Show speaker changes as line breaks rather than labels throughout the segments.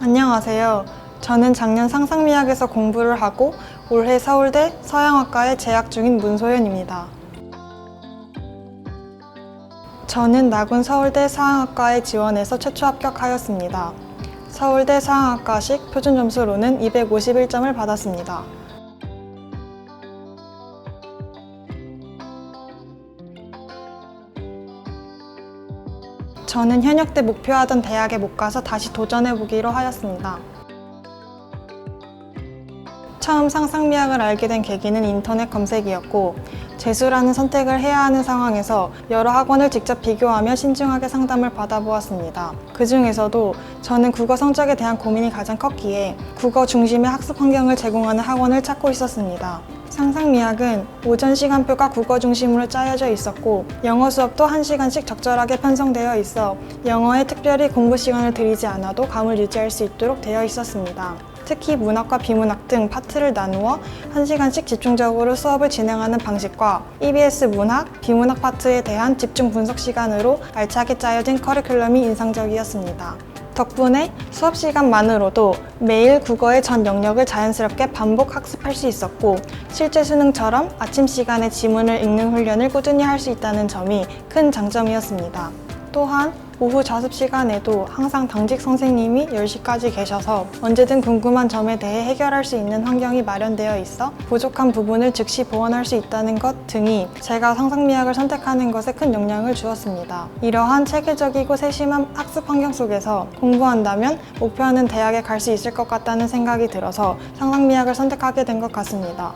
안녕하세요. 저는 작년 상상미학에서 공부를 하고 올해 서울대 서양학과에 재학 중인 문소연입니다. 저는 나군 서울대 서양학과에 지원해서 최초 합격하였습니다. 서울대 서양학과식 표준 점수로는 251점을 받았습니다. 저는 현역 때 목표하던 대학에 못 가서 다시 도전해 보기로 하였습니다. 처음 상상미학을 알게 된 계기는 인터넷 검색이었고 재수라는 선택을 해야 하는 상황에서 여러 학원을 직접 비교하며 신중하게 상담을 받아보았습니다. 그 중에서도 저는 국어 성적에 대한 고민이 가장 컸기에 국어 중심의 학습 환경을 제공하는 학원을 찾고 있었습니다. 상상미학은 오전 시간표가 국어 중심으로 짜여져 있었고 영어 수업도 1시간씩 적절하게 편성되어 있어 영어에 특별히 공부 시간을 들이지 않아도 감을 유지할 수 있도록 되어 있었습니다. 특히 문학과 비문학 등 파트를 나누어 1시간씩 집중적으로 수업을 진행하는 방식과 EBS 문학, 비문학 파트에 대한 집중 분석 시간으로 알차게 짜여진 커리큘럼이 인상적이었습니다. 덕분에 수업 시간만으로도 매일 국어의 전 영역을 자연스럽게 반복 학습할 수 있었고 실제 수능처럼 아침 시간에 지문을 읽는 훈련을 꾸준히 할 수 있다는 점이 큰 장점이었습니다. 또한 오후 자습 시간에도 항상 당직 선생님이 10시까지 계셔서 언제든 궁금한 점에 대해 해결할 수 있는 환경이 마련되어 있어 부족한 부분을 즉시 보완할 수 있다는 것 등이 제가 상상미학을 선택하는 것에 큰 영향을 주었습니다. 이러한 체계적이고 세심한 학습 환경 속에서 공부한다면 목표하는 대학에 갈 수 있을 것 같다는 생각이 들어서 상상미학을 선택하게 된 것 같습니다.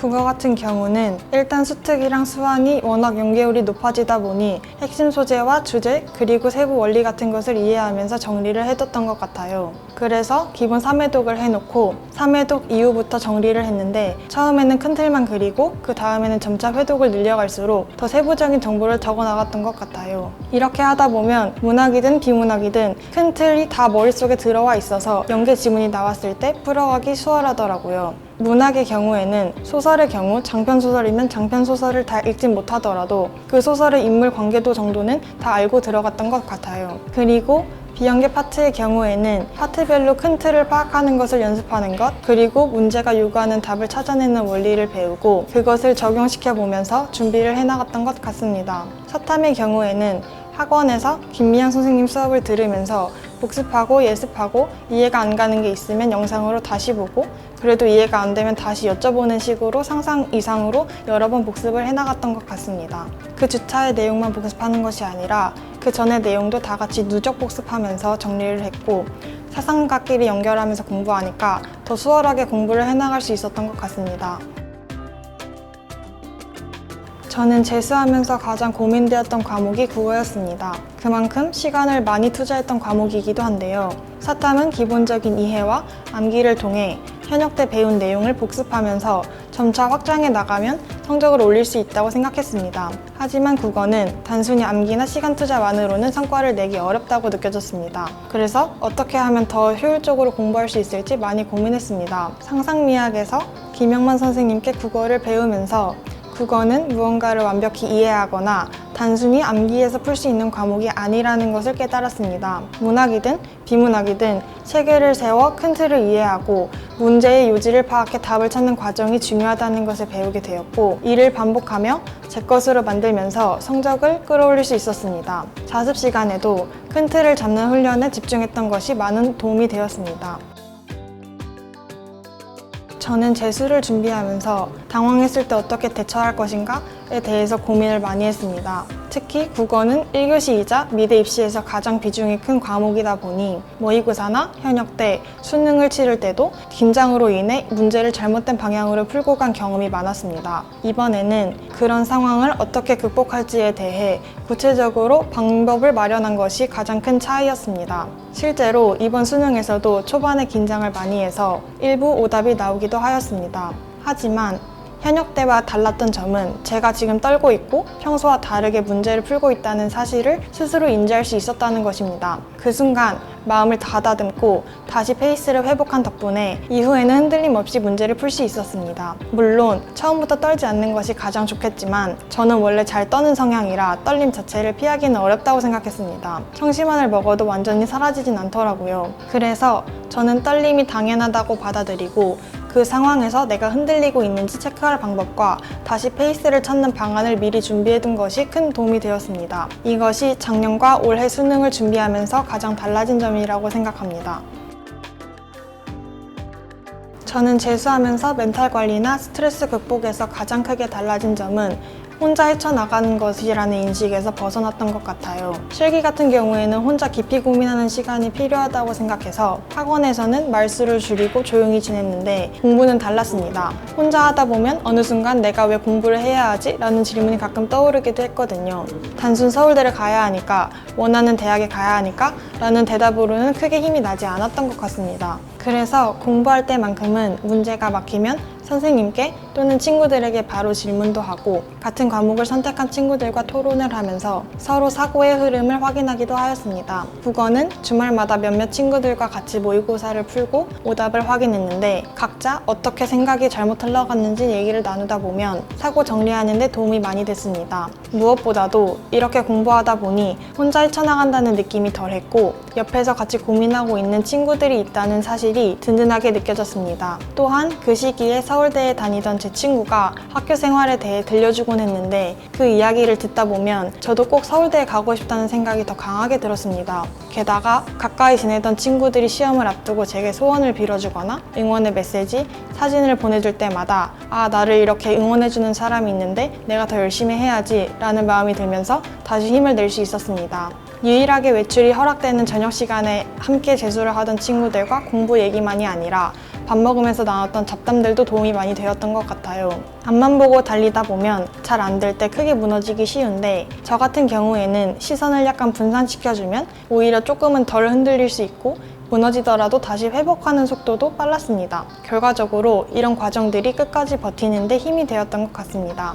국어 같은 경우는 일단 수특이랑 수완이 워낙 연계율이 높아지다 보니 핵심 소재와 주제 그리고 세부 원리 같은 것을 이해하면서 정리를 해뒀던 것 같아요. 그래서 기본 3회독을 해놓고 3회독 이후부터 정리를 했는데 처음에는 큰 틀만 그리고 그 다음에는 점차 회독을 늘려갈수록 더 세부적인 정보를 적어 나갔던 것 같아요. 이렇게 하다 보면 문학이든 비문학이든 큰 틀이 다 머릿속에 들어와 있어서 연계 지문이 나왔을 때 풀어가기 수월하더라고요. 문학의 경우에는 소설의 경우 장편 소설이면 장편 소설을 다 읽진 못하더라도 그 소설의 인물 관계도 정도는 다 알고 들어갔던 것 같아요. 그리고 비연계 파트의 경우에는 파트별로 큰 틀을 파악하는 것을 연습하는 것, 그리고 문제가 요구하는 답을 찾아내는 원리를 배우고 그것을 적용시켜 보면서 준비를 해나갔던 것 같습니다. 사탐의 경우에는 학원에서 김미양 선생님 수업을 들으면서 복습하고 예습하고 이해가 안 가는 게 있으면 영상으로 다시 보고 그래도 이해가 안 되면 다시 여쭤보는 식으로 상상 이상으로 여러 번 복습을 해나갔던 것 같습니다. 그 주차의 내용만 복습하는 것이 아니라 그 전의 내용도 다 같이 누적 복습하면서 정리를 했고 사상과끼리 연결하면서 공부하니까 더 수월하게 공부를 해나갈 수 있었던 것 같습니다. 저는 재수하면서 가장 고민되었던 과목이 국어였습니다. 그만큼 시간을 많이 투자했던 과목이기도 한데요. 사탐은 기본적인 이해와 암기를 통해 현역 때 배운 내용을 복습하면서 점차 확장해 나가면 성적을 올릴 수 있다고 생각했습니다. 하지만 국어는 단순히 암기나 시간 투자만으로는 성과를 내기 어렵다고 느껴졌습니다. 그래서 어떻게 하면 더 효율적으로 공부할 수 있을지 많이 고민했습니다. 상상미학에서 김영만 선생님께 국어를 배우면서 국어는 무언가를 완벽히 이해하거나 단순히 암기해서 풀 수 있는 과목이 아니라는 것을 깨달았습니다. 문학이든 비문학이든 체계를 세워 큰 틀을 이해하고 문제의 요지를 파악해 답을 찾는 과정이 중요하다는 것을 배우게 되었고 이를 반복하며 제 것으로 만들면서 성적을 끌어올릴 수 있었습니다. 자습 시간에도 큰 틀을 잡는 훈련에 집중했던 것이 많은 도움이 되었습니다. 저는 재수를 준비하면서 당황했을 때 어떻게 대처할 것인가에 대해서 고민을 많이 했습니다. 특히 국어는 1교시이자 미대 입시에서 가장 비중이 큰 과목이다 보니 모의고사나 현역 때 수능을 치를 때도 긴장으로 인해 문제를 잘못된 방향으로 풀고 간 경험이 많았습니다. 이번에는 그런 상황을 어떻게 극복할지에 대해 구체적으로 방법을 마련한 것이 가장 큰 차이였습니다. 실제로 이번 수능에서도 초반에 긴장을 많이 해서 일부 오답이 나오기도 하였습니다. 하지만 현역 때와 달랐던 점은 제가 지금 떨고 있고 평소와 다르게 문제를 풀고 있다는 사실을 스스로 인지할 수 있었다는 것입니다. 그 순간 마음을 가다듬고 다시 페이스를 회복한 덕분에 이후에는 흔들림 없이 문제를 풀 수 있었습니다. 물론 처음부터 떨지 않는 것이 가장 좋겠지만 저는 원래 잘 떠는 성향이라 떨림 자체를 피하기는 어렵다고 생각했습니다. 청심환을 먹어도 완전히 사라지진 않더라고요. 그래서 저는 떨림이 당연하다고 받아들이고 그 상황에서 내가 흔들리고 있는지 체크할 방법과 다시 페이스를 찾는 방안을 미리 준비해둔 것이 큰 도움이 되었습니다. 이것이 작년과 올해 수능을 준비하면서 가장 달라진 점이라고 생각합니다. 저는 재수하면서 멘탈 관리나 스트레스 극복에서 가장 크게 달라진 점은 혼자 헤쳐나가는 것이라는 인식에서 벗어났던 것 같아요. 실기 같은 경우에는 혼자 깊이 고민하는 시간이 필요하다고 생각해서 학원에서는 말수를 줄이고 조용히 지냈는데 공부는 달랐습니다. 혼자 하다 보면 어느 순간 내가 왜 공부를 해야 하지? 라는 질문이 가끔 떠오르기도 했거든요. 단순 서울대를 가야 하니까, 원하는 대학에 가야 하니까? 라는 대답으로는 크게 힘이 나지 않았던 것 같습니다. 그래서 공부할 때만큼은 문제가 막히면 선생님께 또는 친구들에게 바로 질문도 하고 같은 과목을 선택한 친구들과 토론을 하면서 서로 사고의 흐름을 확인하기도 하였습니다. 국어는 주말마다 몇몇 친구들과 같이 모의고사를 풀고 오답을 확인했는데 각자 어떻게 생각이 잘못 흘러갔는지 얘기를 나누다 보면 사고 정리하는 데 도움이 많이 됐습니다. 무엇보다도 이렇게 공부하다 보니 혼자 헤쳐나간다는 느낌이 덜했고 옆에서 같이 고민하고 있는 친구들이 있다는 사실이 든든하게 느껴졌습니다. 또한 그 시기에 서울 대에 다니던 제 친구가 학교 생활에 대해 들려주곤 했는데 그 이야기를 듣다 보면 저도 꼭 서울대에 가고 싶다는 생각이 더 강하게 들었습니다. 게다가 가까이 지내던 친구들이 시험을 앞두고 제게 소원을 빌어주거나 응원의 메시지, 사진을 보내줄 때마다 아, 나를 이렇게 응원해주는 사람이 있는데 내가 더 열심히 해야지 라는 마음이 들면서 다시 힘을 낼 수 있었습니다. 유일하게 외출이 허락되는 저녁 시간에 함께 재수를 하던 친구들과 공부 얘기만이 아니라 밥 먹으면서 나눴던 잡담들도 도움이 많이 되었던 것 같아요. 앞만 보고 달리다 보면 잘 안 될 때 크게 무너지기 쉬운데 저 같은 경우에는 시선을 약간 분산시켜주면 오히려 조금은 덜 흔들릴 수 있고 무너지더라도 다시 회복하는 속도도 빨랐습니다. 결과적으로 이런 과정들이 끝까지 버티는데 힘이 되었던 것 같습니다.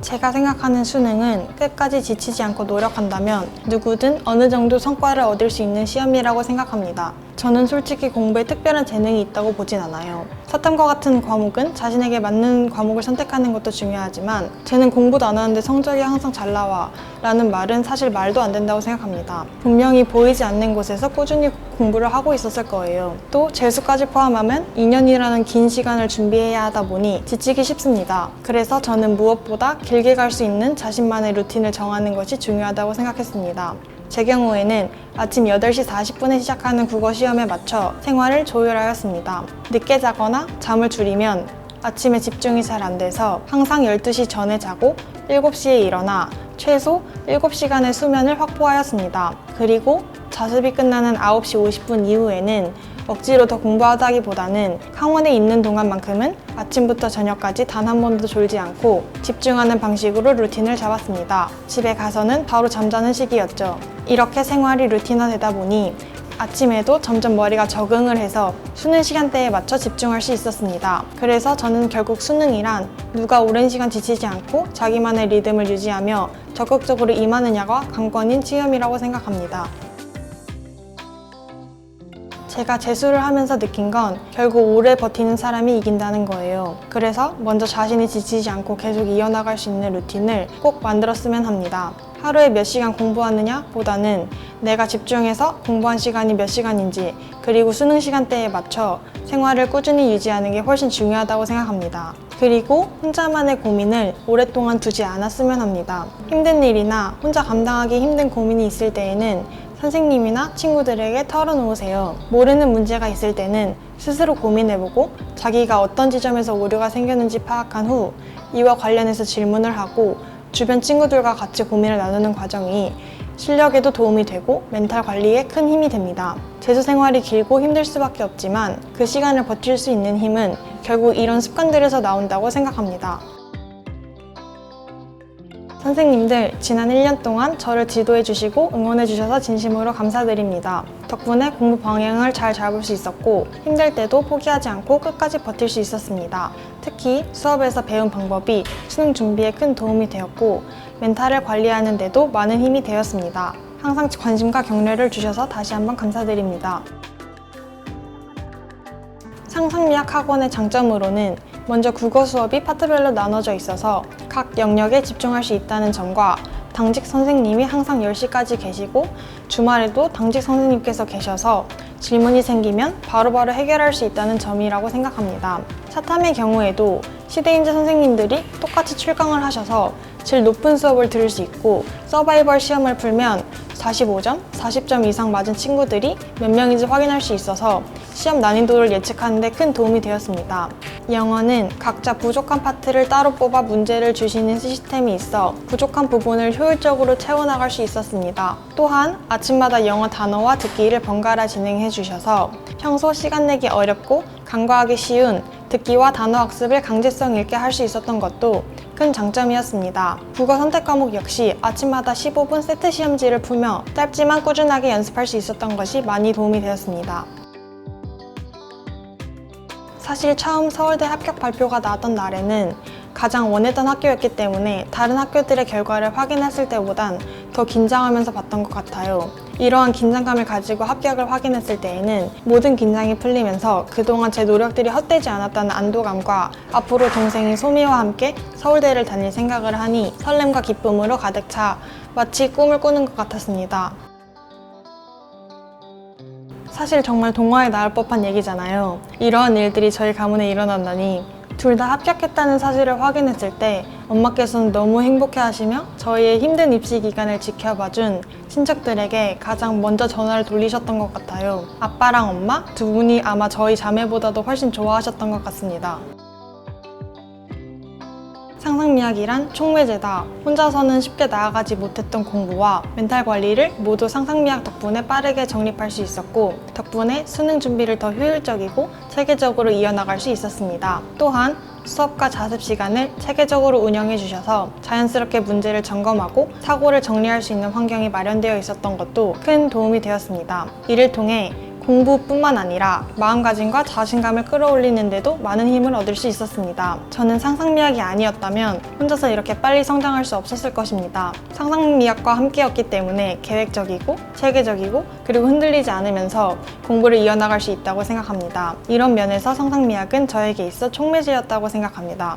제가 생각하는 수능은 끝까지 지치지 않고 노력한다면 누구든 어느 정도 성과를 얻을 수 있는 시험이라고 생각합니다. 저는 솔직히 공부에 특별한 재능이 있다고 보진 않아요. 사탐과 같은 과목은 자신에게 맞는 과목을 선택하는 것도 중요하지만 쟤는 공부도 안 하는데 성적이 항상 잘 나와 라는 말은 사실 말도 안 된다고 생각합니다. 분명히 보이지 않는 곳에서 꾸준히 공부를 하고 있었을 거예요. 또 재수까지 포함하면 2년이라는 긴 시간을 준비해야 하다 보니 지치기 쉽습니다. 그래서 저는 무엇보다 길게 갈 수 있는 자신만의 루틴을 정하는 것이 중요하다고 생각했습니다. 제 경우에는 아침 8시 40분에 시작하는 국어 시험에 맞춰 생활을 조율하였습니다. 늦게 자거나 잠을 줄이면 아침에 집중이 잘 안 돼서 항상 12시 전에 자고 7시에 일어나 최소 7시간의 수면을 확보하였습니다. 그리고 자습이 끝나는 9시 50분 이후에는 억지로 더 공부하다기보다는 학원에 있는 동안만큼은 아침부터 저녁까지 단 한 번도 졸지 않고 집중하는 방식으로 루틴을 잡았습니다. 집에 가서는 바로 잠자는 시기였죠. 이렇게 생활이 루틴화되다 보니 아침에도 점점 머리가 적응을 해서 수능 시간대에 맞춰 집중할 수 있었습니다. 그래서 저는 결국 수능이란 누가 오랜 시간 지치지 않고 자기만의 리듬을 유지하며 적극적으로 임하느냐가 관건인 시험이라고 생각합니다. 제가 재수를 하면서 느낀 건 결국 오래 버티는 사람이 이긴다는 거예요. 그래서 먼저 자신이 지치지 않고 계속 이어나갈 수 있는 루틴을 꼭 만들었으면 합니다. 하루에 몇 시간 공부하느냐 보다는 내가 집중해서 공부한 시간이 몇 시간인지 그리고 수능 시간대에 맞춰 생활을 꾸준히 유지하는 게 훨씬 중요하다고 생각합니다. 그리고 혼자만의 고민을 오랫동안 두지 않았으면 합니다. 힘든 일이나 혼자 감당하기 힘든 고민이 있을 때에는 선생님이나 친구들에게 털어놓으세요. 모르는 문제가 있을 때는 스스로 고민해보고 자기가 어떤 지점에서 오류가 생겼는지 파악한 후 이와 관련해서 질문을 하고 주변 친구들과 같이 고민을 나누는 과정이 실력에도 도움이 되고 멘탈 관리에 큰 힘이 됩니다. 재수 생활이 길고 힘들 수밖에 없지만 그 시간을 버틸 수 있는 힘은 결국 이런 습관들에서 나온다고 생각합니다. 선생님들, 지난 1년 동안 저를 지도해 주시고 응원해 주셔서 진심으로 감사드립니다. 덕분에 공부 방향을 잘 잡을 수 있었고, 힘들 때도 포기하지 않고 끝까지 버틸 수 있었습니다. 특히 수업에서 배운 방법이 수능 준비에 큰 도움이 되었고, 멘탈을 관리하는 데도 많은 힘이 되었습니다. 항상 관심과 격려를 주셔서 다시 한번 감사드립니다. 상상미학 학원의 장점으로는 먼저 국어 수업이 파트별로 나눠져 있어서 각 영역에 집중할 수 있다는 점과 당직 선생님이 항상 10시까지 계시고 주말에도 당직 선생님께서 계셔서 질문이 생기면 바로바로 해결할 수 있다는 점이라고 생각합니다. 차탐의 경우에도 시대인재 선생님들이 똑같이 출강을 하셔서 질 높은 수업을 들을 수 있고 서바이벌 시험을 풀면 45점, 40점 이상 맞은 친구들이 몇 명인지 확인할 수 있어서 시험 난이도를 예측하는 데 큰 도움이 되었습니다. 영어는 각자 부족한 파트를 따로 뽑아 문제를 주시는 시스템이 있어 부족한 부분을 효율적으로 채워나갈 수 있었습니다. 또한 아침마다 영어 단어와 듣기를 번갈아 진행해 주셔서 평소 시간 내기 어렵고 간과하기 쉬운 듣기와 단어 학습을 강제성 있게 할 수 있었던 것도 큰 장점이었습니다. 국어 선택 과목 역시 아침마다 15분 세트 시험지를 풀며 짧지만 꾸준하게 연습할 수 있었던 것이 많이 도움이 되었습니다. 사실 처음 서울대 합격 발표가 나왔던 날에는 가장 원했던 학교였기 때문에 다른 학교들의 결과를 확인했을 때보단 더 긴장하면서 봤던 것 같아요. 이러한 긴장감을 가지고 합격을 확인했을 때에는 모든 긴장이 풀리면서 그동안 제 노력들이 헛되지 않았다는 안도감과 앞으로 동생인 소미와 함께 서울대를 다닐 생각을 하니 설렘과 기쁨으로 가득 차 마치 꿈을 꾸는 것 같았습니다. 사실 정말 동화에 나올 법한 얘기잖아요. 이러한 일들이 저희 가문에 일어난다니 둘 다 합격했다는 사실을 확인했을 때 엄마께서는 너무 행복해 하시며 저희의 힘든 입시 기간을 지켜봐준 친척들에게 가장 먼저 전화를 돌리셨던 것 같아요. 아빠랑 엄마 두 분이 아마 저희 자매보다도 훨씬 좋아하셨던 것 같습니다. 상상미학이란 총매제다. 혼자서는 쉽게 나아가지 못했던 공부와 멘탈 관리를 모두 상상미학 덕분에 빠르게 정립할 수 있었고, 덕분에 수능 준비를 더 효율적이고 체계적으로 이어나갈 수 있었습니다. 또한 수업과 자습 시간을 체계적으로 운영해 주셔서 자연스럽게 문제를 점검하고 사고를 정리할 수 있는 환경이 마련되어 있었던 것도 큰 도움이 되었습니다. 이를 통해 공부뿐만 아니라 마음가짐과 자신감을 끌어올리는 데도 많은 힘을 얻을 수 있었습니다. 저는 상상미학이 아니었다면 혼자서 이렇게 빨리 성장할 수 없었을 것입니다. 상상미학과 함께였기 때문에 계획적이고 체계적이고 그리고 흔들리지 않으면서 공부를 이어나갈 수 있다고 생각합니다. 이런 면에서 상상미학은 저에게 있어 촉매제였다고 생각합니다.